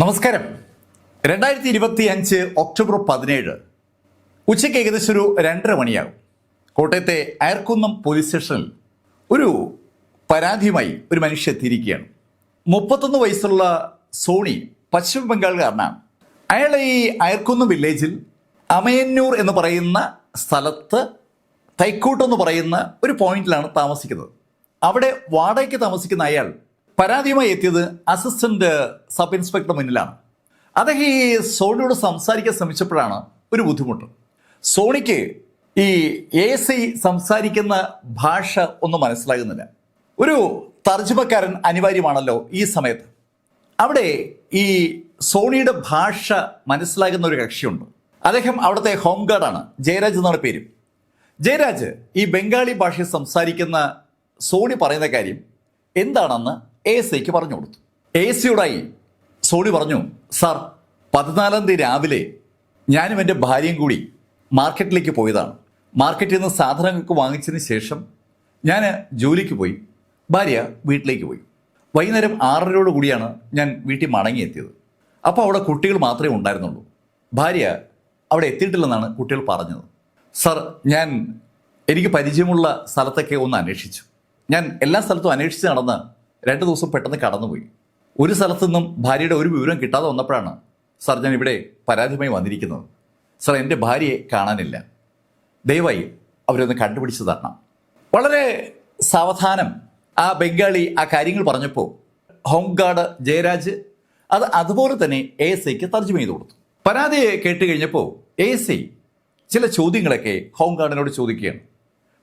നമസ്കാരം. രണ്ടായിരത്തി ഇരുപത്തി അഞ്ച് ഒക്ടോബർ പതിനേഴ് ഉച്ചയ്ക്ക് ഏകദേശം ഒരു രണ്ടര മണിയാകും. കോട്ടയത്തെ അയർക്കുന്നം പോലീസ് സ്റ്റേഷനിൽ ഒരു പരാതിയുമായി ഒരു മനുഷ്യ എത്തിയിരിക്കുകയാണ്. മുപ്പത്തൊന്ന് വയസ്സുള്ള സോണി പശ്ചിമ ബംഗാളുകാരനാണ് അയാൾ ഈ അയർക്കുന്നം വില്ലേജിൽ അമയന്നൂർ എന്ന് പറയുന്ന സ്ഥലത്ത് തൈക്കൂട്ട് എന്ന് പറയുന്ന ഒരു പോയിന്റിലാണ് താമസിക്കുന്നത്. അവിടെ വാടകയ്ക്ക് താമസിക്കുന്ന അയാൾ പരാതിയുമായി എത്തിയത് അസിസ്റ്റന്റ് സബ് ഇൻസ്പെക്ടർ മുന്നിലാണ്. അദ്ദേഹം ഈ സോണിയോട് സംസാരിക്കാൻ ശ്രമിച്ചപ്പോഴാണ് ഒരു ബുദ്ധിമുട്ട്. സോണിക്ക് ഈ എ സി സംസാരിക്കുന്ന ഭാഷ ഒന്നും മനസ്സിലാകുന്നില്ല. ഒരു തർജമക്കാരൻ അനിവാര്യമാണല്ലോ ഈ സമയത്ത്. അവിടെ ഈ സോണിയുടെ ഭാഷ മനസ്സിലാകുന്ന ഒരു കക്ഷിയുണ്ട്. അദ്ദേഹം അവിടുത്തെ ഹോം ഗാർഡാണ്. ജയരാജ് എന്നാണ് പേര്. ജയരാജ് ഈ ബംഗാളി ഭാഷയിൽ സംസാരിക്കുന്ന സോണി പറയുന്ന കാര്യം എന്താണെന്ന് എ സിക്ക് പറഞ്ഞു കൊടുത്തു. എ സിയോടായി സോണി പറഞ്ഞു സാർ പതിനാലാം തീയതി രാവിലെ ഞാനും എന്റെ ഭാര്യയും കൂടി മാർക്കറ്റിലേക്ക് പോയതാണ്. മാർക്കറ്റിൽ നിന്ന് സാധനങ്ങൾക്ക് വാങ്ങിച്ചതിന് ശേഷം ഞാൻ ജോലിക്ക് പോയി. ഭാര്യ വീട്ടിലേക്ക് പോയി. വൈകുന്നേരം ആറരയോട് കൂടിയാണ് ഞാൻ വീട്ടിൽ മടങ്ങിയെത്തിയത്. അപ്പോൾ അവിടെ കുട്ടികൾ മാത്രമേ ഉണ്ടായിരുന്നുള്ളൂ. ഭാര്യ അവിടെ എത്തിയിട്ടില്ലെന്നാണ് കുട്ടികൾ പറഞ്ഞത്. സർ ഞാൻ എനിക്ക് പരിചയമുള്ള സ്ഥലത്തൊക്കെ ഒന്ന് അന്വേഷിച്ചു. ഞാൻ എല്ലാ സ്ഥലത്തും അന്വേഷിച്ച് നടന്ന് രണ്ട് ദിവസം പെട്ടെന്ന് കടന്നുപോയി. ഒരു സ്ഥലത്തു നിന്നും ഭാര്യയുടെ ഒരു വിവരം കിട്ടാതെ വന്നപ്പോഴാണ് സർ ഞാൻ ഇവിടെ പരാതിയുമായി വന്നിരിക്കുന്നത്. സർ എന്റെ ഭാര്യയെ കാണാനില്ല. ദയവായി അവരൊന്ന് കണ്ടുപിടിച്ച് തരണം. വളരെ സാവധാനം ആ ബംഗാളി ആ കാര്യങ്ങൾ പറഞ്ഞപ്പോൾ ഹോം ഗാർഡ് ജയരാജ് അത് അതുപോലെ തന്നെ എ എസ് ഐക്ക് തർജമ ചെയ്ത് കൊടുത്തു. പരാതിയെ കേട്ട് കഴിഞ്ഞപ്പോൾ എ എസ് ഐ ചില ചോദ്യങ്ങളൊക്കെ ഹോം ഗാർഡിനോട് ചോദിക്കുകയാണ്.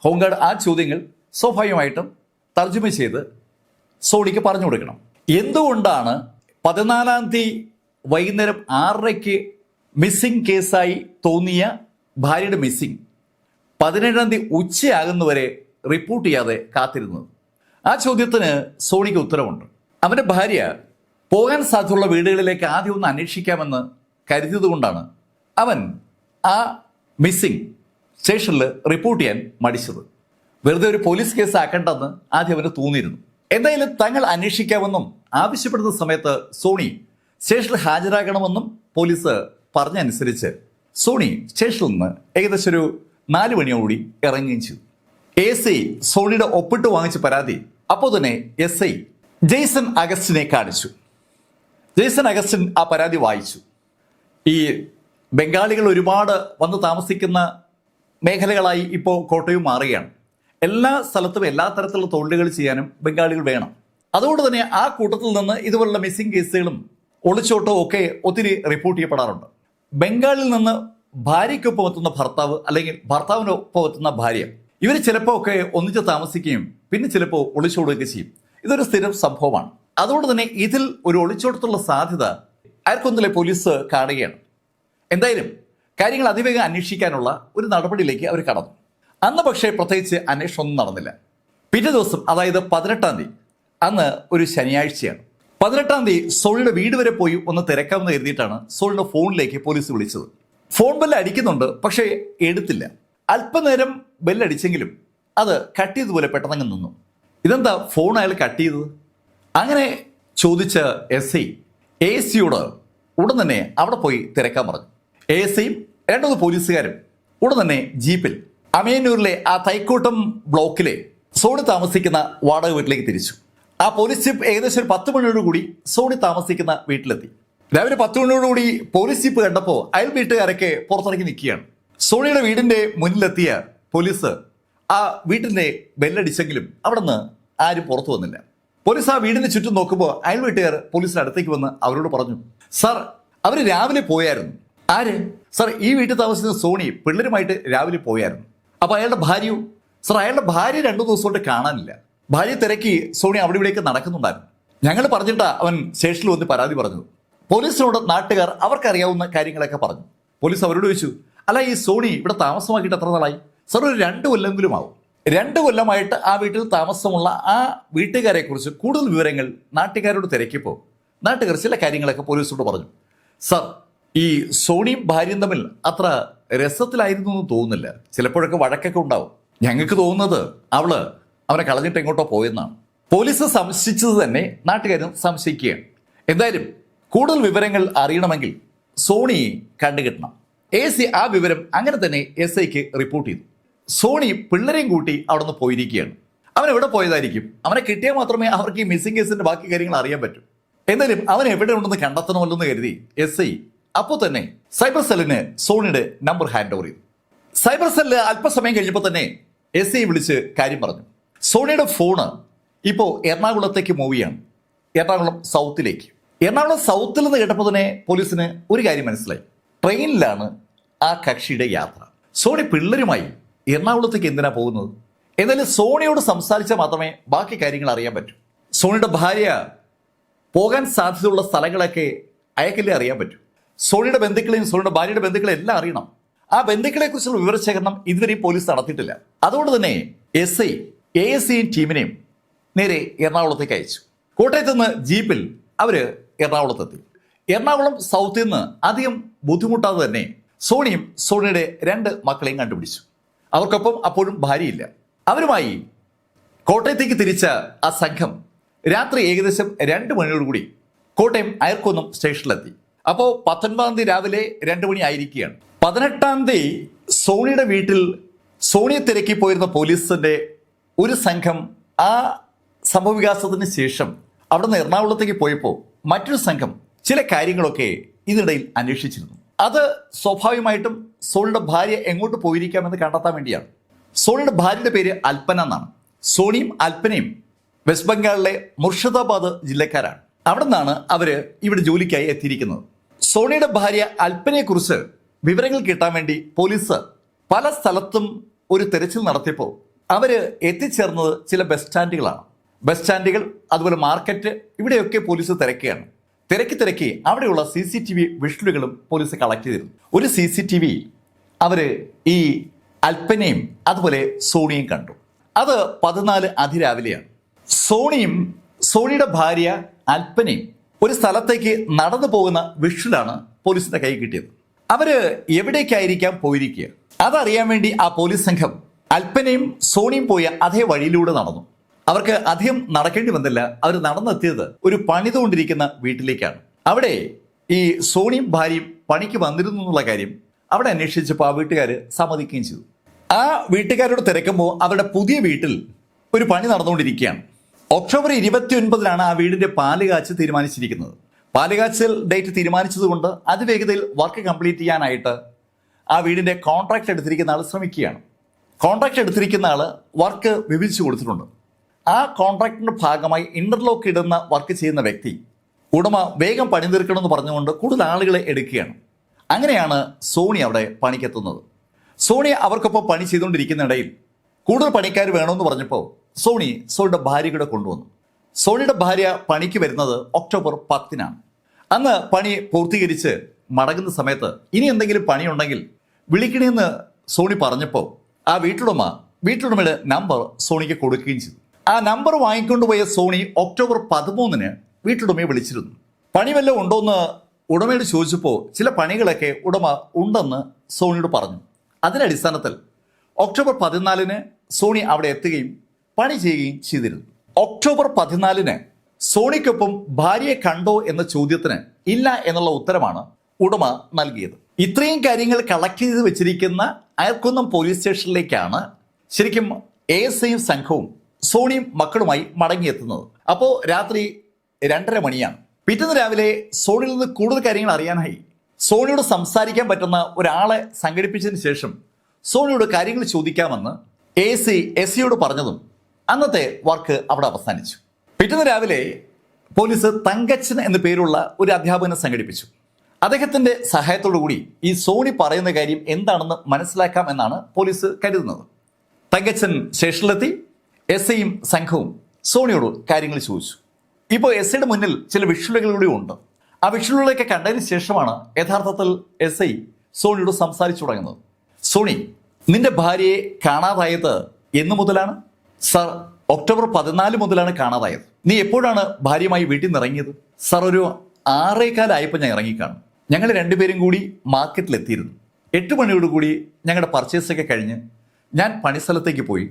ഹോം ഗാർഡ് ആ ചോദ്യങ്ങൾ സ്വാഭാവികമായിട്ടും തർജമ ചെയ്ത് സോണിക്ക് പറഞ്ഞു കൊടുക്കണം. എന്തുകൊണ്ടാണ് പതിനാലാം തീയതി വൈകുന്നേരം ആറരയ്ക്ക് മിസ്സിംഗ് കേസായി തോന്നിയ ഭാര്യയുടെ മിസ്സിംഗ് പതിനേഴാം തീയതി ഉച്ചയാകുന്നവരെ റിപ്പോർട്ട് ചെയ്യാതെ കാത്തിരുന്നത്? ആ ചോദ്യത്തിന് സോണിക്ക് ഉത്തരവുണ്ട്. അവന്റെ ഭാര്യ പോകാൻ സാധ്യതയുള്ള വീടുകളിലേക്ക് ആദ്യം ഒന്ന് അന്വേഷിക്കാമെന്ന് കരുതിയതുകൊണ്ടാണ് അവൻ ആ മിസ്സിംഗ് സ്റ്റേഷനിൽ റിപ്പോർട്ട് ചെയ്യാൻ മടിച്ചത്. വെറുതെ ഒരു പോലീസ് കേസ് ആക്കണ്ടെന്ന് ആദ്യം അവന് തോന്നിയിരുന്നു. എന്തായാലും തങ്ങൾ അന്വേഷിക്കാമെന്നും ആവശ്യപ്പെടുന്ന സമയത്ത് സോണി സ്റ്റേഷനിൽ ഹാജരാകണമെന്നും പോലീസ് പറഞ്ഞനുസരിച്ച് സോണി സ്റ്റേഷനിൽ നിന്ന് ഏകദേശം ഒരു നാല് മണിയോടുകൂടി ഇറങ്ങുകയും ചെയ്തു. എ സി സോണിയുടെ ഒപ്പിട്ട് വാങ്ങിച്ച പരാതി അപ്പോൾ തന്നെ എസ് ഐ ജെയ്സൺ അഗസ്റ്റിനെ കാണിച്ചു. ജെയ്സൺ അഗസ്റ്റിൻ ആ പരാതി വായിച്ചു. ഈ ബംഗാളികൾ ഒരുപാട് വന്ന് താമസിക്കുന്ന മേഖലകളായി ഇപ്പോൾ കോട്ടയം മാറുകയാണ്. എല്ലാ സ്ഥലത്തും എല്ലാ തരത്തിലുള്ള തൊഴിലുകൾ ചെയ്യാനും ബംഗാളികൾ വേണം. അതുകൊണ്ട് തന്നെ ആ കൂട്ടത്തിൽ നിന്ന് ഇതുപോലുള്ള മിസ്സിംഗ് കേസുകളും ഒളിച്ചോട്ടവും ഒക്കെ ഒത്തിരി റിപ്പോർട്ട് ചെയ്യപ്പെടാറുണ്ട്. ബംഗാളിൽ നിന്ന് ഭാര്യയ്ക്കൊപ്പം എത്തുന്ന ഭർത്താവ് അല്ലെങ്കിൽ ഭർത്താവിനൊപ്പം എത്തുന്ന ഭാര്യ ഇവർ ചിലപ്പോൾ ഒക്കെ ഒന്നിച്ച് താമസിക്കുകയും പിന്നെ ചിലപ്പോൾ ഒളിച്ചോടുകയൊക്കെ ചെയ്യും. ഇതൊരു സ്ഥിരം സംഭവമാണ്. അതുകൊണ്ട് തന്നെ ഇതിൽ ഒരു ഒളിച്ചോട്ടത്തുള്ള സാധ്യത ആർക്കൊന്നിലെ പോലീസ് കാണുകയാണ്. എന്തായാലും കാര്യങ്ങൾ അതിവേഗം അന്വേഷിക്കാനുള്ള ഒരു നടപടിയിലേക്ക് അവർ കടന്നു. അന്ന് പക്ഷേ പ്രത്യേകിച്ച് അന്വേഷണം ഒന്നും നടന്നില്ല. പിറ്റേ ദിവസം അതായത് പതിനെട്ടാം തീയതി അന്ന് ഒരു ശനിയാഴ്ചയാണ്. പതിനെട്ടാം തീയതി സോളിയുടെ വീട് വരെ പോയി ഒന്ന് തിരക്കാമെന്ന് കരുതിയിട്ടാണ് സോളിന്റെ ഫോണിലേക്ക് പോലീസ് വിളിച്ചത്. ഫോൺ ബെല്ല് അടിക്കുന്നുണ്ട് പക്ഷേ എടുത്തില്ല. അല്പനേരം ബെല്ലടിച്ചെങ്കിലും അത് കട്ട് ചെയ്തതുപോലെ പെട്ടെന്നങ്ങ് നിന്നു. ഇതെന്താ ഫോൺ അയാൾ കട്ട് ചെയ്തത്? അങ്ങനെ ചോദിച്ച എസ് ഐ എ സിയോട് ഉടൻ തന്നെ അവിടെ പോയി തിരക്കാൻ പറഞ്ഞു. എ എസ് ഐയും രണ്ടു പോലീസുകാരും ഉടൻ തന്നെ ജീപ്പിൽ അമയന്നൂരിലെ ആ തൈക്കൂട്ടം ബ്ലോക്കിലെ സോണി താമസിക്കുന്ന വാടക വീട്ടിലേക്ക് തിരിച്ചു. ആ പോലീസ് ജീപ്പ് ഏകദേശം ഒരു പത്ത് മണിയോട് കൂടി സോണി താമസിക്കുന്ന വീട്ടിലെത്തി. രാവിലെ പത്ത് മണിയോടുകൂടി പോലീസ് ജീപ്പ് കണ്ടപ്പോൾ അയൽ വീട്ടുകാരൊക്കെ പുറത്തിറങ്ങി നിൽക്കുകയാണ്. സോണിയുടെ വീടിന്റെ മുന്നിലെത്തിയ പോലീസ് ആ വീട്ടിന്റെ ബെല്ലടിച്ചെങ്കിലും അവിടെ നിന്ന് ആരും പുറത്തു വന്നില്ല. പോലീസ് ആ വീടിന് ചുറ്റും നോക്കുമ്പോൾ അയൽ വീട്ടുകാർ പോലീസിന് അടുത്തേക്ക് വന്ന് അവരോട് പറഞ്ഞു സാർ അവർ രാവിലെ പോയായിരുന്നു. ആര്? സാർ ഈ വീട്ടിൽ താമസിക്കുന്ന സോണി പിള്ളേരുമായിട്ട് രാവിലെ പോയായിരുന്നു. അപ്പൊ അയാളുടെ ഭാര്യയോ സർ അയാളുടെ ഭാര്യ രണ്ടു ദിവസം കൊണ്ട് കാണാനില്ല. ഭാര്യ തിരക്കി സോണി അവിടെ ഇവിടെയൊക്കെ നടക്കുന്നുണ്ടായിരുന്നു. ഞങ്ങൾ പറഞ്ഞിട്ടാ അവൻ സ്റ്റേഷനിൽ വന്ന് പരാതി പറഞ്ഞത്. പോലീസിനോട് നാട്ടുകാർ അവർക്കറിയാവുന്ന കാര്യങ്ങളൊക്കെ പറഞ്ഞു. പോലീസ് അവരോട് ചോദിച്ചു അല്ല ഈ സോണി ഇവിടെ താമസമാക്കിയിട്ട് എത്ര നാളായി? സാർ ഒരു രണ്ട് കൊല്ലെങ്കിലും ആവും. രണ്ട് കൊല്ലമായിട്ട് ആ വീട്ടിൽ താമസമുള്ള ആ വീട്ടുകാരെ കുറിച്ച് കൂടുതൽ വിവരങ്ങൾ നാട്ടുകാരോട് തിരക്കിയപ്പോൾ നാട്ടുകാർ ചില കാര്യങ്ങളൊക്കെ പോലീസിനോട് പറഞ്ഞു. സാർ ഈ സോണിയും ഭാര്യയും തമ്മിൽ അത്ര രസത്തിലായിരുന്നു എന്ന് തോന്നുന്നില്ല. ചിലപ്പോഴൊക്കെ വഴക്കൊക്കെ ഉണ്ടാവും. ഞങ്ങൾക്ക് തോന്നുന്നത് അവൾ അവനെ കളഞ്ഞിട്ട് എങ്ങോട്ടോ പോയെന്നാണ്. പോലീസ് സംശയിച്ചത് തന്നെ നാട്ടുകാരും സംശയിക്കുകയാണ്. എന്തായാലും കൂടുതൽ വിവരങ്ങൾ അറിയണമെങ്കിൽ സോണിയെ കണ്ടുകിട്ടണം. എ സി ആ വിവരം അങ്ങനെ തന്നെ എസ് ഐക്ക് റിപ്പോർട്ട് ചെയ്തു. സോണി പിള്ളേരെയും കൂട്ടി അവിടെ നിന്ന് പോയിരിക്കുകയാണ്. അവൻ എവിടെ പോയതായിരിക്കും? അവനെ കിട്ടിയാൽ മാത്രമേ അവർക്ക് ഈ മിസ്സിംഗ് കേസിന്റെ ബാക്കി കാര്യങ്ങൾ അറിയാൻ പറ്റൂ. എന്തായാലും അവൻ എവിടെ ഉണ്ടെന്ന് കണ്ടെത്തണമല്ലോ എന്ന് കരുതി എസ് ഐ അപ്പോൾ തന്നെ സൈബർ സെല്ലിന് സോണിയുടെ നമ്പർ ഹാൻഡ് ഓവർ ചെയ്തു. സൈബർ സെല്ല് അല്പസമയം കഴിഞ്ഞപ്പോൾ തന്നെ എസ് ഐ വിളിച്ച് കാര്യം പറഞ്ഞു. സോണിയുടെ ഫോണ് ഇപ്പോൾ എറണാകുളത്തേക്ക് മൂവ് ചെയ്യാണ്. എറണാകുളം സൗത്തിലേക്ക്. എറണാകുളം സൗത്തിൽ നിന്ന് കേട്ടപ്പോൾ തന്നെ പോലീസിന് ഒരു കാര്യം മനസ്സിലായി. ട്രെയിനിലാണ് ആ കക്ഷിയുടെ യാത്ര. സോണി പിള്ളേരുമായി എറണാകുളത്തേക്ക് എന്തിനാ പോകുന്നത്? എന്നാലും സോണിയോട് സംസാരിച്ചാൽ മാത്രമേ ബാക്കി കാര്യങ്ങൾ അറിയാൻ പറ്റൂ. സോണിയുടെ ഭാര്യ പോകാൻ സാധ്യതയുള്ള സ്ഥലങ്ങളൊക്കെ അയക്കല്ലേ അറിയാൻ പറ്റും. സോണിയുടെ ബന്ധുക്കളെയും സോണിയുടെ ഭാര്യയുടെ ബന്ധുക്കളെ എല്ലാം അറിയണം. ആ ബന്ധുക്കളെ കുറിച്ചുള്ള വിവരശേഖരണം ഇതുവരെ പോലീസ് നടത്തിയിട്ടില്ല. അതുകൊണ്ട് തന്നെ എസ് ഐ എ എസ് സിയും ടീമിനെയും നേരെ എറണാകുളത്തേക്ക് അയച്ചു. കോട്ടയത്ത് നിന്ന് ജീപ്പിൽ അവർ എറണാകുളത്തെത്തി. എറണാകുളം സൗത്തിൽ നിന്ന് അധികം ബുദ്ധിമുട്ടാതെ തന്നെ സോണിയും സോണിയുടെ രണ്ട് മക്കളെയും കണ്ടുപിടിച്ചു. അവർക്കൊപ്പം അപ്പോഴും ഭാര്യയില്ല. അവരുമായി കോട്ടയത്തേക്ക് തിരിച്ച ആ സംഘം രാത്രി ഏകദേശം രണ്ട് മണിയോടുകൂടി കോട്ടയം അയർക്കൊന്നും സ്റ്റേഷനിലെത്തി. അപ്പോൾ പത്തൊൻപതാം തീയതി രാവിലെ രണ്ട് മണി ആയിരിക്കുകയാണ്. പതിനെട്ടാം തീയതി സോണിയുടെ വീട്ടിൽ സോണിയെ തിരക്കി പോയിരുന്ന പോലീസിന്റെ ഒരു സംഘം ആ സംഭവവികാസത്തിന് ശേഷം അവിടെ നിന്ന് എറണാകുളത്തേക്ക് പോയപ്പോൾ മറ്റൊരു സംഘം ചില കാര്യങ്ങളൊക്കെ ഇതിനിടയിൽ അന്വേഷിച്ചിരുന്നു. അത് സ്വാഭാവികമായിട്ടും സോണിയുടെ ഭാര്യ എങ്ങോട്ട് പോയിരിക്കാമെന്ന് കണ്ടെത്താൻ വേണ്ടിയാണ്. സോണിയുടെ ഭാര്യയുടെ പേര് അൽപ്പന എന്നാണ്. സോണിയും അൽപ്പനയും വെസ്റ്റ് ബംഗാളിലെ മുർഷിദാബാദ് ജില്ലക്കാരാണ്. അവിടെ നിന്നാണ് അവർ ഇവിടെ ജോലിക്കായി എത്തിയിരിക്കുന്നത്. സോണിയുടെ ഭാര്യ അൽപ്പനയെ കുറിച്ച് വിവരങ്ങൾ കിട്ടാൻ വേണ്ടി പോലീസ് പല സ്ഥലത്തും ഒരു തെരച്ചിൽ നടത്തിയപ്പോൾ അവർ എത്തിച്ചേർന്നത് ചില ബസ് സ്റ്റാൻഡുകളാണ്. ബസ് സ്റ്റാൻഡുകൾ അതുപോലെ മാർക്കറ്റ് ഇവിടെയൊക്കെ പോലീസ് തിരക്കുകയാണ്. തിരക്കി തിരക്കി അവിടെയുള്ള സി സി ടി വി വിഷ്വലുകളും പോലീസ് കളക്ട് ചെയ്തിരുന്നു. ഒരു സി സി ടി വി അവർ ഈ അൽപ്പനയും അതുപോലെ സോണിയും കണ്ടു. അത് പതിനാല് അതിരാവിലെയാണ്. സോണിയും സോണിയുടെ ഭാര്യ അൽപ്പനയും ഒരു സ്ഥലത്തേക്ക് നടന്നു പോകുന്ന വിഷ്വലാണ് പോലീസിന്റെ കൈ കിട്ടിയത്. അവർ എവിടേക്കായിരിക്കാം പോയിരിക്കുക? അതറിയാൻ വേണ്ടി ആ പോലീസ് സംഘം അൽപ്പനയും സോണിയും പോയ അതേ വഴിയിലൂടെ നടന്നു. അവർക്ക് അധികം നടക്കേണ്ടി വന്നില്ല. അവർ നടന്നെത്തിയത് ഒരു പണിതുകൊണ്ടിരിക്കുന്ന വീട്ടിലേക്കാണ്. അവിടെ ഈ സോണിയും ഭാര്യയും പണിക്ക് വന്നിരുന്നു എന്നുള്ള കാര്യം അവിടെ അന്വേഷിച്ചപ്പോൾ ആ വീട്ടുകാർ സമ്മതിക്കുകയും ചെയ്തു. ആ വീട്ടുകാരോട് തിരക്കുമ്പോൾ അവരുടെ പുതിയ വീട്ടിൽ ഒരു പണി നടന്നുകൊണ്ടിരിക്കുകയാണ്. ഒക്ടോബർ ഇരുപത്തി ഒൻപതിനാണ് ആ വീടിന്റെ പാൽ കാച്ച് തീരുമാനിച്ചിരിക്കുന്നത്. പാൽ കാച്ചൽ ഡേറ്റ് തീരുമാനിച്ചതുകൊണ്ട് അതിവേഗതയിൽ വർക്ക് കംപ്ലീറ്റ് ചെയ്യാനായിട്ട് ആ വീടിന്റെ കോൺട്രാക്ട് എടുത്തിരിക്കുന്ന ആൾ ശ്രമിക്കുകയാണ്. കോൺട്രാക്ട് എടുത്തിരിക്കുന്ന ആൾ വർക്ക് വിഭജിച്ചു കൊടുത്തിട്ടുണ്ട്. ആ കോൺട്രാക്ടിന്റെ ഭാഗമായി ഇന്റർലോക്ക് ഇടുന്ന വർക്ക് ചെയ്യുന്ന വ്യക്തി ഉടമ വേഗം പണി തീർക്കണമെന്ന് പറഞ്ഞുകൊണ്ട് കൂടുതൽ ആളുകളെ എടുക്കുകയാണ്. അങ്ങനെയാണ് സോണി അവിടെ പണിക്കെത്തുന്നത്. സോണി അവർക്കൊപ്പം പണി ചെയ്തുകൊണ്ടിരിക്കുന്നിടയിൽ കൂടുതൽ പണിക്കാർ വേണമെന്ന് പറഞ്ഞപ്പോൾ സോണി സോണിയുടെ ഭാര്യ കൂടെ കൊണ്ടുവന്നു. സോണിയുടെ ഭാര്യ പണിക്ക് വരുന്നത് ഒക്ടോബർ പത്തിനാണ്. അന്ന് പണി പൂർത്തീകരിച്ച് മടങ്ങുന്ന സമയത്ത് ഇനി എന്തെങ്കിലും പണിയുണ്ടെങ്കിൽ വിളിക്കണേന്ന് സോണി പറഞ്ഞപ്പോൾ ആ വീട്ടിലുടമ വീട്ടിലുടമയുടെ നമ്പർ സോണിക്ക് കൊടുക്കുകയും ചെയ്തു. ആ നമ്പർ വാങ്ങിക്കൊണ്ടുപോയ സോണി ഒക്ടോബർ പതിമൂന്നിന് വീട്ടിലുടമയെ വിളിച്ചിരുന്നു. പണി വല്ലതും ഉണ്ടോയെന്ന് ഉടമയോട് ചോദിച്ചപ്പോൾ ചില പണികളൊക്കെ ഉടമ ഉണ്ടെന്ന് സോണിയോട് പറഞ്ഞു. അതിന്റെ അടിസ്ഥാനത്തിൽ ഒക്ടോബർ പതിനാലിന് സോണി അവിടെ എത്തുകയും പണി ചെയ്യുകയും ചെയ്തിരുന്നു. ഒക്ടോബർ പതിനാലിന് സോണിക്കൊപ്പം ഭാര്യയെ കണ്ടോ എന്ന ചോദ്യത്തിന് ഇല്ല എന്നുള്ള ഉത്തരമാണ് ഉടമ നൽകിയത്. ഇത്രയും കാര്യങ്ങൾ കളക്ട് ചെയ്ത് വെച്ചിരിക്കുന്ന അയർക്കുന്നം പോലീസ് സ്റ്റേഷനിലേക്കാണ് ശരിക്കും എ എസ് ഐയും സംഘവും സോണിയും മക്കളുമായി മടങ്ങിയെത്തുന്നത്. അപ്പോൾ രാത്രി രണ്ടര മണിയാണ്. പിറ്റേന്ന് രാവിലെ സോണിയിൽ നിന്ന് കൂടുതൽ കാര്യങ്ങൾ അറിയാനായി സോണിയോട് സംസാരിക്കാൻ പറ്റുന്ന ഒരാളെ സംഘടിപ്പിച്ചതിന് ശേഷം സോണിയോട് കാര്യങ്ങൾ ചോദിക്കാമെന്ന് എ സി എസ് സിയോട് പറഞ്ഞതും അന്നത്തെ വർക്ക് അവിടെ അവസാനിച്ചു. പിറ്റേന്ന് രാവിലെ പോലീസ് തങ്കച്ചൻ എന്ന പേരുള്ള ഒരു അധ്യാപകനെ സംഘടിപ്പിച്ചു. അദ്ദേഹത്തിന്റെ കൂടി ഈ സോണി പറയുന്ന കാര്യം എന്താണെന്ന് മനസ്സിലാക്കാം എന്നാണ് പോലീസ് കരുതുന്നത്. തങ്കച്ചൻ സ്റ്റേഷനിലെത്തി എസ് ഐയും സംഘവും സോണിയോട് കാര്യങ്ങൾ ചോദിച്ചു. ഇപ്പോൾ എസ് ഐയുടെ മുന്നിൽ ചില വിഷ്വലുകൾ കൂടി ഉണ്ട്. ആ വിഷ്വലുകളൊക്കെ കണ്ടതിന് ശേഷമാണ് യഥാർത്ഥത്തിൽ എസ് ഐ സോണിയോട് സംസാരിച്ചു തുടങ്ങുന്നത്. സോണി നിന്റെ ഭാര്യയെ കാണാതായത് എന്നു മുതലാണ്? സർ ഒക്ടോബർ പതിനാല് മുതലാണ് കാണാതായത്. നീ എപ്പോഴാണ് ഭാര്യയുമായി വീട്ടിൽ നിന്ന് ഇറങ്ങിയത്? സർ ഒരു ആറേക്കാലായപ്പോൾ ഞാൻ ഇറങ്ങിക്കാണും. ഞങ്ങൾ രണ്ടുപേരും കൂടി മാർക്കറ്റിലെത്തിയിരുന്നു എട്ട് മണിയോടുകൂടി ഞങ്ങളുടെ പർച്ചേസൊക്കെ കഴിഞ്ഞ് ഞാൻ പണിസ്ഥലത്തേക്ക് പോയി.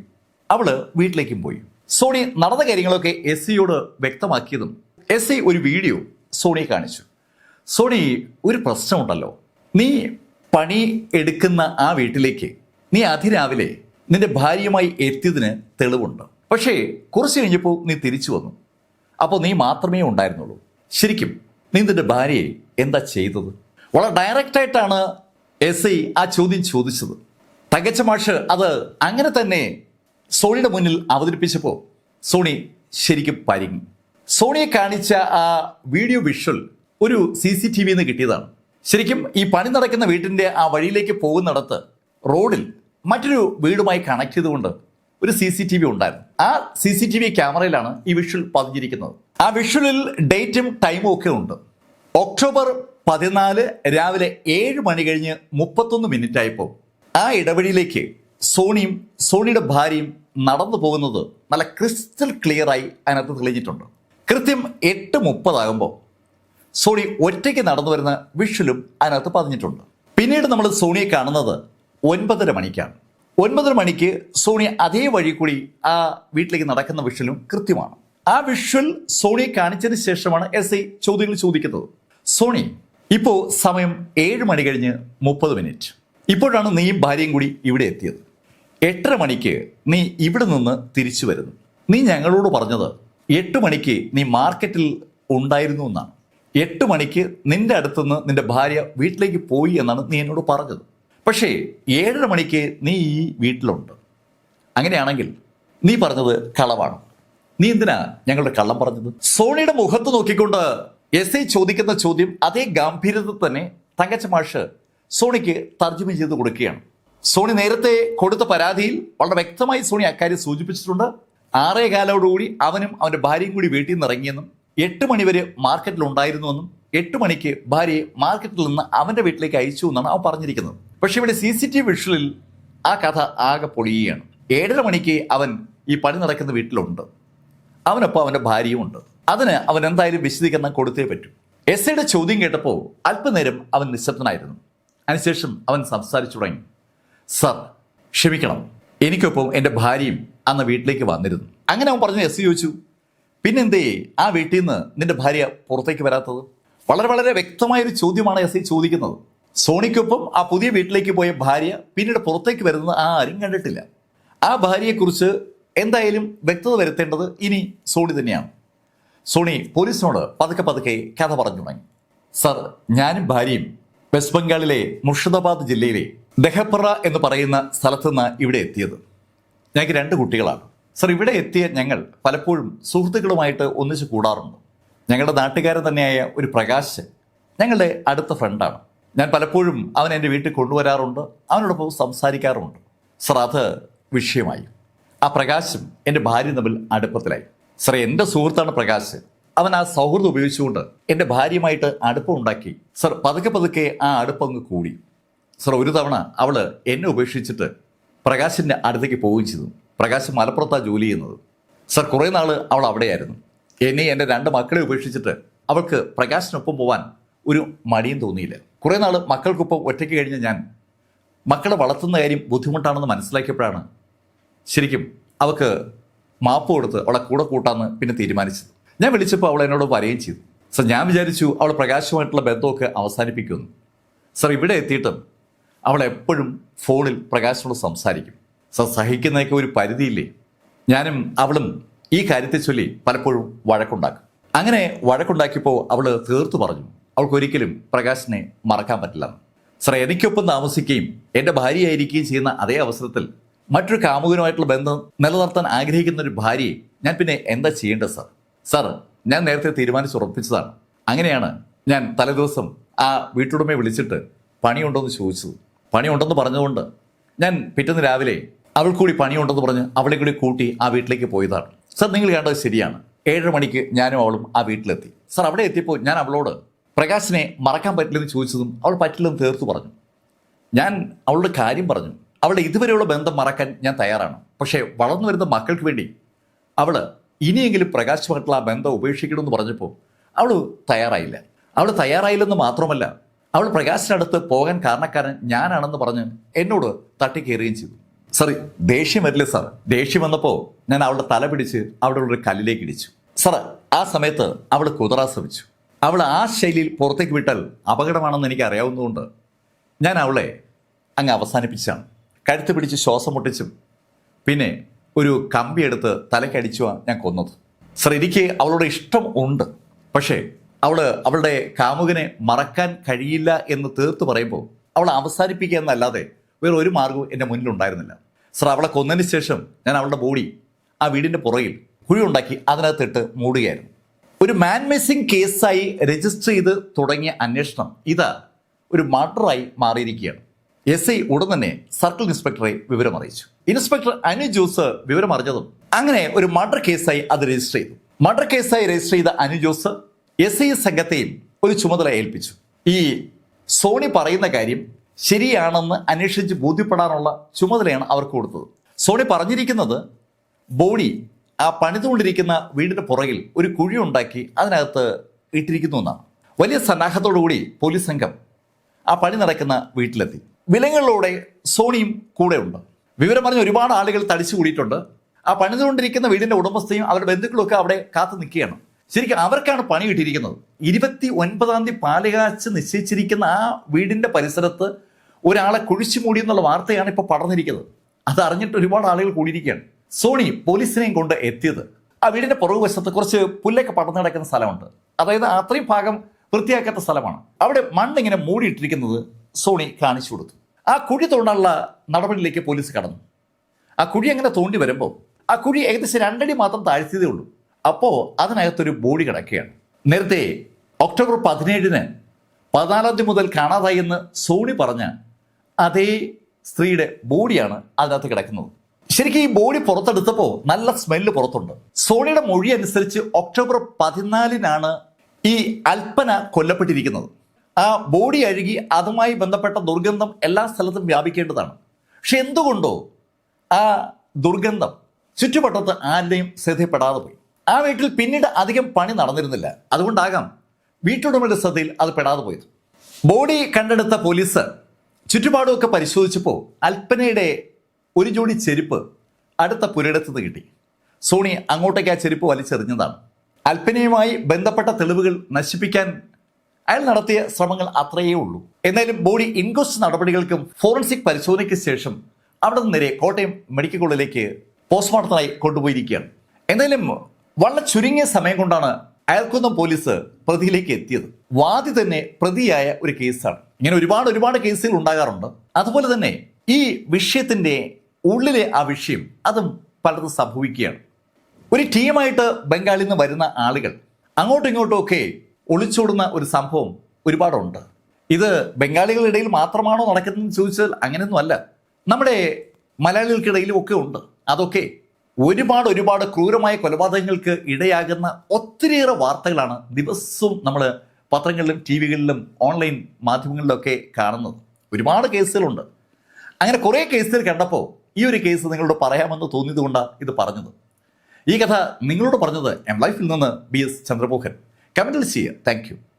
അവൾ വീട്ടിലേക്കും പോയി. സോണി നടന്ന കാര്യങ്ങളൊക്കെ എസ് സിയോട് വ്യക്തമാക്കിയതും എസ് സി ഒരു വീഡിയോ സോണിയെ കാണിച്ചു. സോണി ഒരു പ്രശ്നമുണ്ടല്ലോ. നീ പണി എടുക്കുന്ന ആ വീട്ടിലേക്ക് നീ അതിരാവിലെ നിന്റെ ഭാര്യയുമായി എത്തിയതിന് തെളിവുണ്ട്. പക്ഷേ കുറച്ച് കഴിഞ്ഞപ്പോൾ നീ തിരിച്ചു വന്നു. അപ്പോൾ നീ മാത്രമേ ഉണ്ടായിരുന്നുള്ളൂ. ശരിക്കും നീ നിന്റെ ഭാര്യയെ എന്താ ചെയ്തത്? വളരെ ഡയറക്റ്റായിട്ടാണ് എസ് ഐ ആ ചോദ്യം ചോദിച്ചത്. തകച്ച മാഷ് അത് അങ്ങനെ തന്നെ സോണിയുടെ മുന്നിൽ അവതരിപ്പിച്ചപ്പോൾ സോണി ശരിക്കും പരിങ്ങി. സോണിയെ കാണിച്ച ആ വീഡിയോ വിഷ്വൽ ഒരു സി സി ടി വിന്ന് കിട്ടിയതാണ്. ശരിക്കും ഈ പണി നടക്കുന്ന വീട്ടിന്റെ ആ വഴിയിലേക്ക് പോകുന്നിടത്ത് റോഡിൽ മറ്റൊരു വീടുമായി കണക്ട് ചെയ്തുകൊണ്ട് ഒരു സി സി ടി വി ഉണ്ടായിരുന്നു. ആ സി സി ടി വി ക്യാമറയിലാണ് ഈ വിഷ്വൽ പതിഞ്ഞിരിക്കുന്നത്. ആ വിഷ്വലിൽ ഡേറ്റും ടൈമും ഒക്കെ ഉണ്ട്. ഒക്ടോബർ പതിനാല് രാവിലെ ഏഴ് മണി കഴിഞ്ഞ് മുപ്പത്തൊന്ന് മിനിറ്റ് ആയപ്പോൾ ആ ഇടവഴിയിലേക്ക് സോണിയും സോണിയുടെ ഭാര്യയും നടന്നു പോകുന്നത് നല്ല ക്രിസ്റ്റൽ ക്ലിയറായി അതിനകത്ത് തെളിഞ്ഞിട്ടുണ്ട്. കൃത്യം എട്ട് മുപ്പതാകുമ്പോൾ സോണി ഒറ്റയ്ക്ക് നടന്നു വരുന്ന വിഷ്വലും അതിനകത്ത് പതിഞ്ഞിട്ടുണ്ട്. പിന്നീട് നമ്മൾ സോണിയെ കാണുന്നത് ഒൻപതര മണിക്കാണ്. ഒൻപതര മണിക്ക് സോണി അതേ വഴി കൂടി ആ വീട്ടിലേക്ക് നടക്കുന്ന വിഷ്വലും കൃത്യമാണ്. ആ വിഷ്വൽ സോണി കാണിച്ചതിന് ശേഷമാണ് എസ് ഐ ചോദ്യങ്ങൾ ചോദിക്കുന്നത്. സോണി ഇപ്പോൾ സമയം ഏഴ് മണി കഴിഞ്ഞ് മുപ്പത് മിനിറ്റ്. ഇപ്പോഴാണ് നീ ഭാര്യയും കൂടി ഇവിടെ എത്തിയത്. എട്ടര മണിക്ക് നീ ഇവിടെ നിന്ന് തിരിച്ചു വരുന്നു. നീ ഞങ്ങളോട് പറഞ്ഞത് എട്ട് മണിക്ക് നീ മാർക്കറ്റിൽ ഉണ്ടായിരുന്നു എന്നാണ്. എട്ട് മണിക്ക് നിന്റെ അടുത്തുനിന്ന് നിന്റെ ഭാര്യ വീട്ടിലേക്ക് പോയി എന്നാണ് നീ എന്നോട് പറഞ്ഞത്. പക്ഷേ ഏഴര മണിക്ക് നീ ഈ വീട്ടിലുണ്ട്. അങ്ങനെയാണെങ്കിൽ നീ പറഞ്ഞത് കളവാണ്. നീ എന്തിനാ ഞങ്ങളുടെ കള്ളം പറഞ്ഞത്? സോണിയുടെ മുഖത്ത് നോക്കിക്കൊണ്ട് എസ് ഐ ചോദിക്കുന്ന ചോദ്യം അതേ ഗാംഭീര്യത്തിൽ തന്നെ തങ്കച്ച മാഷ് സോണിക്ക് തർജമ ചെയ്ത് കൊടുക്കുകയാണ്. സോണി നേരത്തെ കൊടുത്ത പരാതിയിൽ വളരെ വ്യക്തമായി സോണി അക്കാര്യം സൂചിപ്പിച്ചിട്ടുണ്ട്. ആറേ കാലോടുകൂടി അവനും അവന്റെ ഭാര്യയും കൂടി വീട്ടിൽ നിന്ന് ഇറങ്ങിയെന്നും എട്ട് മണിവരെ മാർക്കറ്റിൽ ഉണ്ടായിരുന്നുവെന്നും എട്ട് മണിക്ക് ഭാര്യയെ മാർക്കറ്റിൽ നിന്ന് അവന്റെ വീട്ടിലേക്ക് അയച്ചു എന്നാണ് അവൻ പറഞ്ഞിരിക്കുന്നത്. പക്ഷെ ഇവിടെ സി സി ടി വിഷ്വലിൽ ആ കഥ ആകെ പൊളിയുകയാണ്. ഏഴര മണിക്ക് അവൻ ഈ പണി നടക്കുന്ന വീട്ടിലുണ്ട്. അവനൊപ്പം അവന്റെ ഭാര്യയും ഉണ്ട്. അതിന് അവൻ എന്തായാലും വിശദീകരണം കൊടുത്തേ പറ്റൂ. എസ് ഐയുടെ ചോദ്യം കേട്ടപ്പോൾ അല്പനേരം അവൻ നിശബ്ദനായിരുന്നു. അതിനുശേഷം അവൻ സംസാരിച്ചു തുടങ്ങി. സർ ക്ഷമിക്കണം. എനിക്കൊപ്പം എന്റെ ഭാര്യയും അന്ന് വീട്ടിലേക്ക് വന്നിരുന്നു. അങ്ങനെ അവൻ പറഞ്ഞു എസ് ചോദിച്ചു. പിന്നെന്തേ ആ വീട്ടിൽ നിന്ന് നിന്റെ ഭാര്യ പുറത്തേക്ക് വരാത്തത്? വളരെ വളരെ വ്യക്തമായൊരു ചോദ്യമാണ് എസ് ചോദിക്കുന്നത്. സോണിക്കൊപ്പം ആ പുതിയ വീട്ടിലേക്ക് പോയ ഭാര്യ പിന്നീട് പുറത്തേക്ക് വരുന്നത് ആരും കണ്ടിട്ടില്ല. ആ ഭാര്യയെക്കുറിച്ച് എന്തായാലും വ്യക്തത വരുത്തേണ്ടത് ഇനി സോണി തന്നെയാണ്. സോണി പോലീസിനോട് പതുക്കെ പതുക്കെ കഥ പറഞ്ഞു തുടങ്ങി. സർ ഞാനും ഭാര്യയും വെസ്റ്റ് ബംഗാളിലെ മുർഷിദാബാദ് ജില്ലയിലെ ദഹപ്ര എന്ന് പറയുന്ന സ്ഥലത്ത് നിന്ന് ഇവിടെ എത്തിയത്. ഞങ്ങൾക്ക് രണ്ട് കുട്ടികളാണ്. സർ ഇവിടെ എത്തിയ ഞങ്ങൾ പലപ്പോഴും സുഹൃത്തുക്കളുമായിട്ട് ഒന്നിച്ച് കൂടാറുണ്ട്. ഞങ്ങളുടെ നാട്ടുകാരൻ തന്നെയായ ഒരു പ്രകാശ് ഞങ്ങളുടെ അടുത്ത ഫ്രണ്ടാണ് ഞാൻ പലപ്പോഴും അവൻ എന്റെ വീട്ടിൽ കൊണ്ടുവരാറുണ്ട് അവനോടൊപ്പം സംസാരിക്കാറുമുണ്ട്. സർ അത് വിഷയമായി. ആ പ്രകാശും എന്റെ ഭാര്യയും തമ്മിൽ അടുപ്പത്തിലായി. സർ എന്റെ സുഹൃത്താണ് പ്രകാശ്. അവൻ ആ സൗഹൃദം ഉപയോഗിച്ചുകൊണ്ട് എന്റെ ഭാര്യയുമായിട്ട് അടുപ്പം ഉണ്ടാക്കി. സർ പതുക്കെ പതുക്കെ ആ അടുപ്പം അങ്ങ് കൂടി. സർ ഒരു തവണ അവൾ എന്നെ ഉപേക്ഷിച്ചിട്ട് പ്രകാശിന്റെ അടുത്തേക്ക് പോവുകയും ചെയ്തു. പ്രകാശ് മലപ്പുറത്താണ് ജോലി ചെയ്യുന്നത്. സർ കുറേ നാൾ അവൾ അവിടെയായിരുന്നു. എന്നെ എന്റെ രണ്ട് മക്കളെ ഉപേക്ഷിച്ചിട്ട് അവൾക്ക് പ്രകാശിനൊപ്പം പോവാൻ ഒരു മടിയും തോന്നിയില്ല. കുറേ നാൾ മക്കൾക്കൊപ്പം ഒറ്റയ്ക്ക് കഴിഞ്ഞ ഞാൻ മക്കളെ വളർത്തുന്ന കാര്യം ബുദ്ധിമുട്ടാണെന്ന് മനസ്സിലാക്കിയപ്പോഴാണ് ശരിക്കും അവൾക്ക് മാപ്പ് കൊടുത്ത് അവളെ കൂടെ കൂട്ടാന്ന് പിന്നെ തീരുമാനിച്ചത്. ഞാൻ വിളിച്ചപ്പോൾ അവൾ എന്നോട് പറയുകയും ചെയ്തു. സർ ഞാൻ വിചാരിച്ചു അവൾ പ്രകാശമായിട്ടുള്ള ബന്ധമൊക്കെ അവസാനിപ്പിക്കുമെന്ന്. സർ ഇവിടെ എത്തിയിട്ടും അവൾ എപ്പോഴും ഫോണിൽ പ്രകാശനോട് സംസാരിക്കും. സർ സഹിക്കുന്നതൊക്കെ ഒരു പരിധിയില്ലേ? ഞാനും അവളും ഈ കാര്യത്തെ ചൊല്ലി പലപ്പോഴും വഴക്കുണ്ടാക്കും. അങ്ങനെ വഴക്കുണ്ടാക്കിയപ്പോൾ അവൾ തീർത്തു പറഞ്ഞു. അവൾക്ക് ഒരിക്കലും പ്രകാശിനെ മറക്കാൻ പറ്റില്ല. സാറേ എനിക്കൊപ്പം താമസിക്കുകയും എന്റെ ഭാര്യയായിരിക്കുകയും ചെയ്യുന്ന അതേ അവസരത്തിൽ മറ്റൊരു കാമുകനുമായിട്ടുള്ള ബന്ധം നിലനിർത്താൻ ആഗ്രഹിക്കുന്ന ഒരു ഭാര്യയെ ഞാൻ പിന്നെ എന്താ ചെയ്യേണ്ടത് സാർ സാർ ഞാൻ നേരത്തെ തീരുമാനിച്ചുറപ്പിച്ചതാണ് അങ്ങനെയാണ് ഞാൻ തലേദിവസം ആ വീട്ടുടമയെ വിളിച്ചിട്ട് പണിയുണ്ടോയെന്ന് ചോദിച്ചത്. പണിയുണ്ടെന്ന് പറഞ്ഞതുകൊണ്ട് ഞാൻ പിറ്റേന്ന് രാവിലെ അവൾ കൂടി പണിയുണ്ടെന്ന് പറഞ്ഞ് അവളെ കൂടി കൂട്ടി ആ വീട്ടിലേക്ക് പോയതാണ്. സാർ നിങ്ങൾ കണ്ടത് ശരിയാണ്. ഏഴര മണിക്ക് ഞാനും അവളും ആ വീട്ടിലെത്തി. സാർ അവിടെ എത്തിയപ്പോൾ ഞാൻ അവളോട് പ്രകാശിനെ മറക്കാൻ പറ്റില്ലെന്ന് ചോദിച്ചതും അവൾ പറ്റില്ലെന്ന് തീർത്തു പറഞ്ഞു. ഞാൻ അവളുടെ കാര്യം പറഞ്ഞു. അവളുടെ ഇതുവരെയുള്ള ബന്ധം മറക്കാൻ ഞാൻ തയ്യാറാണ്. പക്ഷേ വളർന്നു വരുന്ന മക്കൾക്ക് വേണ്ടി അവൾ ഇനിയെങ്കിലും പ്രകാശമായിട്ടുള്ള ആ ബന്ധം ഉപേക്ഷിക്കണമെന്ന് പറഞ്ഞപ്പോൾ അവൾ തയ്യാറായില്ല. അവൾ തയ്യാറായില്ലെന്ന് മാത്രമല്ല അവൾ പ്രകാശിനടുത്ത് പോകാൻ കാരണക്കാരൻ ഞാനാണെന്ന് പറഞ്ഞ് എന്നോട് തട്ടിക്കയറുകയും ചെയ്തു. സാർ ദേഷ്യം വരില്ലേ സാർ? ദേഷ്യം വന്നപ്പോൾ ഞാൻ അവളുടെ തല പിടിച്ച് അവിടെ ഒരു കല്ലിലേക്ക് ഇടിച്ചു. സാർ ആ സമയത്ത് അവൾ കുതറാൻ ശ്രമിച്ചു. അവൾ ആ ശൈലിയിൽ പുറത്തേക്ക് വിട്ടാൽ അപകടമാണെന്ന് എനിക്ക് അറിയാവുന്നതുകൊണ്ട് ഞാൻ അവളെ അങ്ങ് അവസാനിപ്പിച്ചാണ്. കഴുത്ത് പിടിച്ച് ശ്വാസം മുട്ടിച്ചും പിന്നെ ഒരു കമ്പിയെടുത്ത് തലക്കടിച്ചുവാണ് ഞാൻ കൊന്നത്. സർ എനിക്ക് അവളോട് ഇഷ്ടം ഉണ്ട്. പക്ഷേ അവൾ അവളുടെ കാമുകനെ മറക്കാൻ കഴിയില്ല എന്ന് തീർത്ത് പറയുമ്പോൾ അവൾ അവസാനിപ്പിക്കുക എന്നല്ലാതെ വേറെ ഒരു മാർഗവും എന്റെ മുന്നിലുണ്ടായിരുന്നില്ല. സർ അവളെ കൊന്നതിന് ശേഷം ഞാൻ അവളുടെ ബോഡി ആ വീടിന്റെ പുറകിൽ കുഴി ഉണ്ടാക്കി അതിനകത്തിട്ട് മൂടുകയായിരുന്നു. ഒരു മാൻ മിസ്സിംഗ് കേസായി രജിസ്റ്റർ ചെയ്ത് തുടങ്ങിയ അന്വേഷണം ഇത് ഒരു മർഡറായി മാറിയിരിക്കുകയാണ്. എസ് ഐ ഉടൻ തന്നെ സർക്കിൾ ഇൻസ്പെക്ടറെ വിവരം അറിയിച്ചു. ഇൻസ്പെക്ടർ അനു ജോസ് വിവരം അറിഞ്ഞതും അങ്ങനെ ഒരു മർഡർ കേസായി അത് രജിസ്റ്റർ ചെയ്തു. മർഡർ കേസായി രജിസ്റ്റർ ചെയ്ത അനു ജോസ് എസ് ഐ സംഘത്തെയും ഒരു ചുമതല ഏൽപ്പിച്ചു. ഈ സോണി പറയുന്ന കാര്യം ശരിയാണെന്ന് അന്വേഷിച്ച് ബോധ്യപ്പെടാനുള്ള ചുമതലയാണ് അവർക്ക് കൊടുത്തത്. സോണി പറഞ്ഞിരിക്കുന്നത് ബോഡി ആ പണിതുകൊണ്ടിരിക്കുന്ന വീടിന്റെ പുറകിൽ ഒരു കുഴി ഉണ്ടാക്കി അതിനകത്ത് ഇട്ടിരിക്കുന്നു എന്നാണ്. വലിയ സന്നാഹത്തോടുകൂടി പോലീസ് സംഘം ആ പണി നടക്കുന്ന വീട്ടിലെത്തി. വിലങ്ങളിലൂടെ സോണിയും കൂടെ ഉണ്ട്. വിവരം പറഞ്ഞ ഒരുപാട് ആളുകൾ തടിച്ചു കൂടിയിട്ടുണ്ട്. ആ പണിതുകൊണ്ടിരിക്കുന്ന വീടിന്റെ ഉടമസ്ഥയും അവരുടെ ബന്ധുക്കളൊക്കെ അവിടെ കാത്തു നിൽക്കുകയാണ്. ശരിക്കും അവർക്കാണ് പണി കിട്ടിയിരിക്കുന്നത്. ഇരുപത്തി ഒൻപതാം തീയതി പാലുകാച്ച് നിശ്ചയിച്ചിരിക്കുന്ന ആ വീടിന്റെ പരിസരത്ത് ഒരാളെ കുഴിച്ചു മൂടി എന്നുള്ള വാർത്തയാണ് ഇപ്പോൾ പടർന്നിരിക്കുന്നത്. അത് അറിഞ്ഞിട്ട് ഒരുപാട് ആളുകൾ കൂടിയിരിക്കുകയാണ്. സോണി പോലീസിനെയും കൊണ്ട് എത്തിയത്. ആ വീടിന്റെ പുറകുവശത്ത് കുറച്ച് പുല്ലൊക്കെ പടർന്നു കിടക്കുന്ന സ്ഥലമുണ്ട്. അതായത് അത്രയും ഭാഗം വൃത്തിയാക്കാത്ത സ്ഥലമാണ്. അവിടെ മണ്ണിങ്ങനെ മൂടിയിട്ടിരിക്കുന്നത് സോണി കാണിച്ചു കൊടുത്തു. ആ കുഴി തോണ്ടാനുള്ള നടപടിയിലേക്ക് പോലീസ് കടന്നു. ആ കുഴി അങ്ങനെ തോണ്ടി വരുമ്പോൾ ആ കുഴി ഏകദേശം രണ്ടടി മാത്രം താഴ്ത്തിയതേ ഉള്ളൂ. അപ്പോൾ അതിനകത്തൊരു ബോഡി കിടക്കുകയാണ്. നേരത്തെ ഒക്ടോബർ പതിനേഴിന് പതിനാലാം തീയതി മുതൽ കാണാതായി എന്ന് സോണി പറഞ്ഞ അതേ സ്ത്രീയുടെ ബോഡിയാണ് അതിനകത്ത് കിടക്കുന്നത്. ശരിക്കും ഈ ബോഡി പുറത്തെടുത്തപ്പോൾ നല്ല സ്മെല്ല് പുറത്തുണ്ട്. സോണിയുടെ മൊഴി അനുസരിച്ച് ഒക്ടോബർ പതിനാലിനാണ് ഈ അൽപ്പന കൊല്ലപ്പെട്ടിരിക്കുന്നത്. ആ ബോഡി അഴുകി അതുമായി ബന്ധപ്പെട്ട ദുർഗന്ധം എല്ലാ സ്ഥലത്തും വ്യാപിക്കേണ്ടതാണ്. പക്ഷെ എന്തുകൊണ്ടോ ആ ദുർഗന്ധം ചുറ്റുവട്ടത്ത് ആരുടെയും ശ്രദ്ധപ്പെടാതെ പോയി. ആ വീട്ടിൽ പിന്നീട് അധികം പണി നടന്നിരുന്നില്ല. അതുകൊണ്ടാകാം വീട്ടുടമയുടെ ശ്രദ്ധയിൽ അത് പെടാതെ പോയത്. ബോഡി കണ്ടെടുത്ത പോലീസ് ചുറ്റുപാടുമൊക്കെ പരിശോധിച്ചപ്പോൾ അൽപ്പനയുടെ ഒരു ജോഡി ചെരുപ്പ് അടുത്ത പുരയിടത്ത് നിന്ന് കിട്ടി. സോണി അങ്ങോട്ടേക്ക് ആ ചെരുപ്പ് വലിച്ചെറിഞ്ഞതാണ്. അൽപ്പനയുമായി ബന്ധപ്പെട്ട തെളിവുകൾ നശിപ്പിക്കാൻ അയാൾ നടത്തിയ ശ്രമങ്ങൾ അത്രയേ ഉള്ളൂ. എന്നാലും ബോഡി ഇൻക്വസ്റ്റ് നടപടികൾക്കും ഫോറൻസിക് പരിശോധനയ്ക്ക് ശേഷം അവിടെ നിന്ന് നേരെ കോട്ടയം മെഡിക്കൽ കോളേജിലേക്ക് പോസ്റ്റ്മോർട്ടത്തിനായി കൊണ്ടുപോയിരിക്കുകയാണ്. എന്തായാലും വളരെ ചുരുങ്ങിയ സമയം കൊണ്ടാണ് അയൽക്കുന്നം പോലീസ് പ്രതിയിലേക്ക് എത്തിയത്. വാദി തന്നെ പ്രതിയായ ഒരു കേസാണ്. ഇങ്ങനെ ഒരുപാട് ഒരുപാട് കേസുകൾ ഉണ്ടാകാറുണ്ട്. അതുപോലെ തന്നെ ഈ വിഷയത്തിന്റെ ഉള്ളിലെ ആ വിഷയം അത് പലതും സംഭവിക്കുകയാണ്. ഒരു ടീമായിട്ട് ബംഗാളിൽ നിന്ന് വരുന്ന ആളുകൾ അങ്ങോട്ടും ഇങ്ങോട്ടും ഒക്കെ ഒളിച്ചോടുന്ന ഒരു സംഭവം ഒരുപാടുണ്ട്. ഇത് ബംഗാളികളുടെ ഇടയിൽ മാത്രമാണോ നടക്കുന്നതെന്ന് ചോദിച്ചാൽ അങ്ങനെയൊന്നുമല്ല നമ്മുടെ മലയാളികൾക്കിടയിലും ഒക്കെ ഉണ്ട്. അതൊക്കെ ഒരുപാട് ഒരുപാട് ക്രൂരമായ കൊലപാതകങ്ങൾക്ക് ഇടയാകുന്ന ഒത്തിരിയേറെ വാർത്തകളാണ് ദിവസവും നമ്മൾ പത്രങ്ങളിലും ടി വികളിലും ഓൺലൈൻ മാധ്യമങ്ങളിലൊക്കെ കാണുന്നത്. ഒരുപാട് കേസുകളുണ്ട്. അങ്ങനെ കുറേ കേസുകൾ കണ്ടപ്പോൾ ഈ ഒരു കേസ് നിങ്ങളോട് പറയാമെന്ന് തോന്നിയതുകൊണ്ടാണ് ഇത് പറഞ്ഞത്. ഈ കഥ നിങ്ങളോട് പറഞ്ഞത് എം ലൈഫിൽ നിന്ന് ബി എസ് ചന്ദ്രമോഹൻ. കമന്റിൽ ചെയ്യുക. താങ്ക്